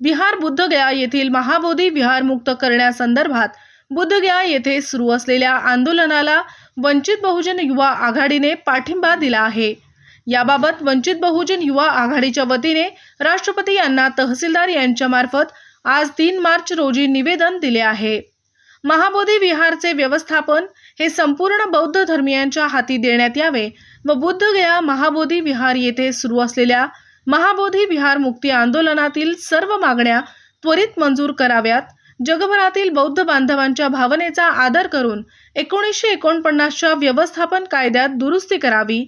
बिहार बुद्धगया येथील महाबोधी विहार मुक्त करण्यासंदर्भात बुद्धगया येथे सुरू असलेल्या आंदोलनाला वंचित बहुजन युवा आघाडीने पाठिंबा दिला आहे. याबाबत वंचित बहुजन युवा आघाडीच्या वतीने राष्ट्रपती यांना तहसीलदार यांच्यामार्फत आज तीन मार्च रोजी निवेदन दिले आहे. महाबोधी विहारचे व्यवस्थापन हे संपूर्ण बौद्ध धर्मियांच्या हाती देण्यात यावे व बुद्धगया महाबोधी विहार येथे सुरू असलेल्या महाबोधी विहार मुक्ती आंदोलनातील सर्व मागण्या त्वरित मंजूर कराव्यात. जगभरातील बौद्ध बांधवांच्या भावनेचा आदर करून एकोणीसशे एकोणपन्नासच्या व्यवस्थापन कायद्यात दुरुस्ती करावी.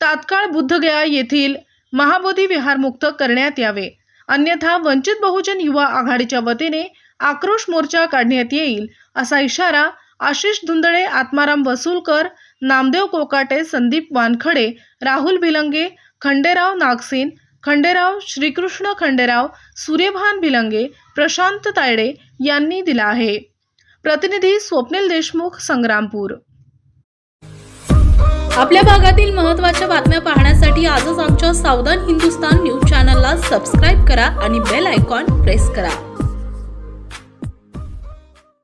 तात्काळ बुद्धगया येथील महाबोधी विहार मुक्त करण्यात यावे. अन्यथा वंचित बहुजन युवा आघाडीच्या वतीने आक्रोश मोर्चा काढण्यात येईल असा इशारा आशिष धुंदळे आत्माराम वसुलकर नामदेव कोकाटे संदीप वानखडे राहुल भिलंगे खंडेराव नागसेन खंडेराव श्रीकृष्ण खंडेराव सूर्यभान भिलंगे प्रशांत तायडे यांनी दिला आहे. प्रतिनिधी स्वप्नील देशमुख संग्रामपूर. आपल्या भागातील महत्त्वाच्या बातम्या पाहण्यासाठी आजच आमच्या सावधान हिंदुस्तान न्यूज चॅनलला सबस्क्राईब करा आणि बेल आयकॉन प्रेस करा.